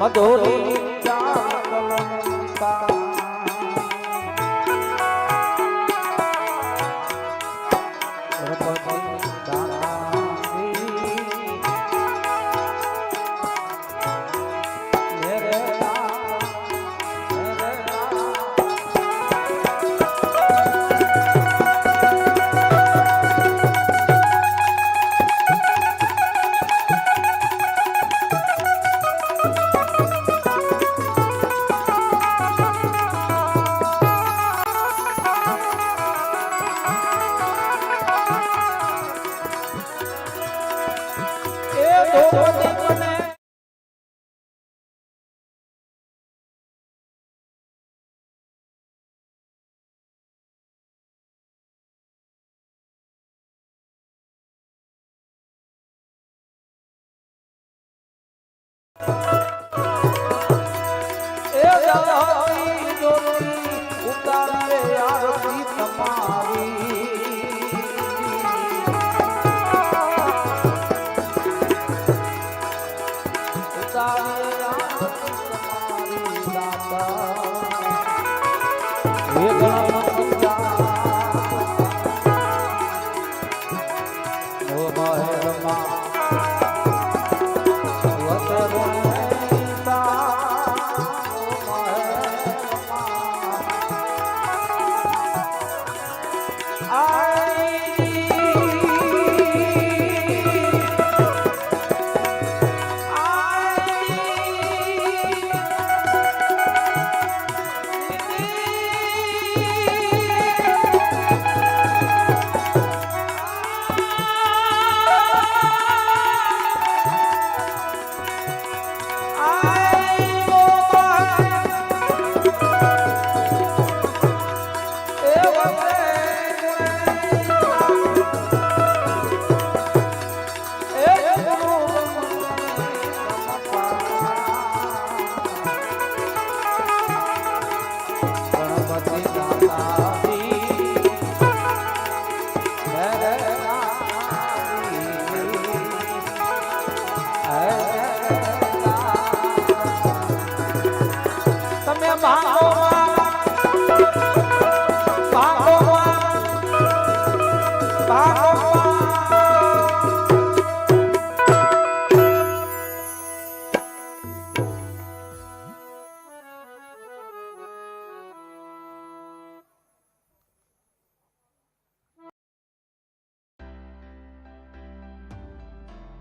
મધુરી रा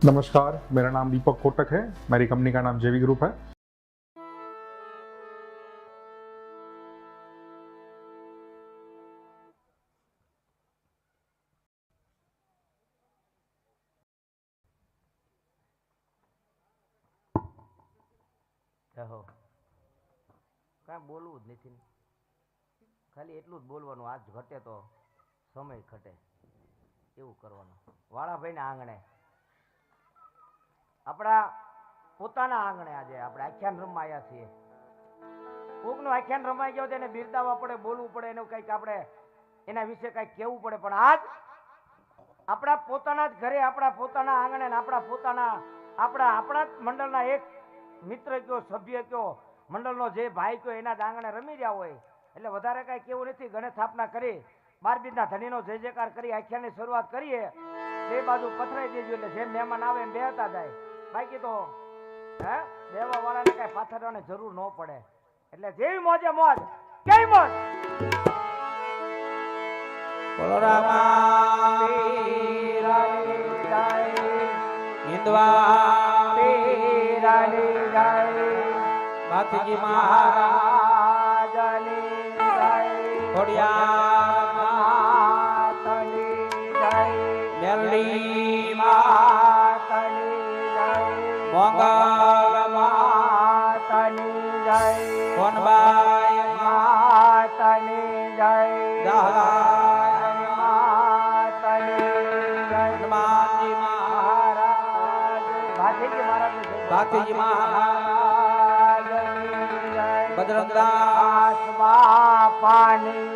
नमस्कार मेरा नाम दीपक कोटक है। मेरी कंपनी का नाम जेवी ग्रुप है। રહો કાંઈ બોલવું જ નથી ખાલી એટલું જ બોલવાનું, આજ ઘટે તો સમય ઘટે. એવું કરવાનું. વાળાભાઈના આંગણે. આપણા પોતાના આંગણે આજે આપણે આખ્યાન રમવા આવ્યા છીએ. કોકનું આખ્યાન રમાઈ ગયો તેને બિરદાવવા પડે, બોલવું પડે, એનું કંઈક આપણે એના વિશે કંઈક કહેવું પડે. પણ આજ આપણા પોતાના જ ઘરે, આપણા પોતાના આંગણે આપણા પોતાના, આપણા આપણા જ મંડળના એક મિત્ર કયો, સભ્ય કયો, મંડળનો જે ભાઈ કયો, એના દાંગણે રમી રહ્યા હોય. એટલે વધારે કાંઈ કેવું નથી, ગણેશ સ્થાપના કરી બાર બીજના ધણીનો જય જયકાર કરી આખ્યાની શરૂઆત કરીએ. બે બાજુ પથરાઈ દેજો એટલે જેમ મહેમાન આવે એમ બેહતા જાય. બાકી તો, હે બેવા વાળાને કાંઈ પાથરવાની જરૂર ન પડે. એટલે જેવી મોજે મોજ, કેવી મોજ? બલરામા હિન્દવા ભાતીજી મહારાજ મહારાજની ખોડિયાર માતની જય. મેલડી માતની જય. મોગલ માતની જય. કોનબાઈ માતની જય. દહલાઈ માતની જય. હનુમાનજી મહારાજ. મહારાજ ભાતીજી મહારાજની ભાતીજી મહારાજ. બજરંગદાસ બાપાની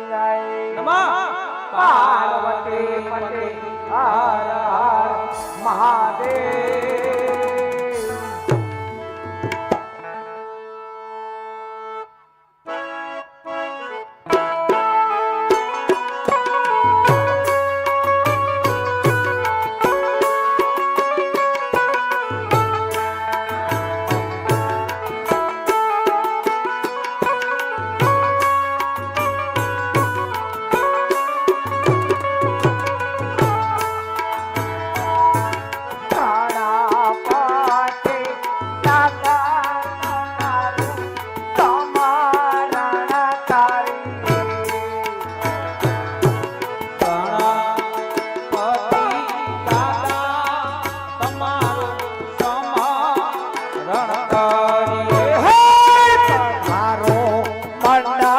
પાર્વતી પતિ હર હર મહાદેવ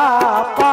पा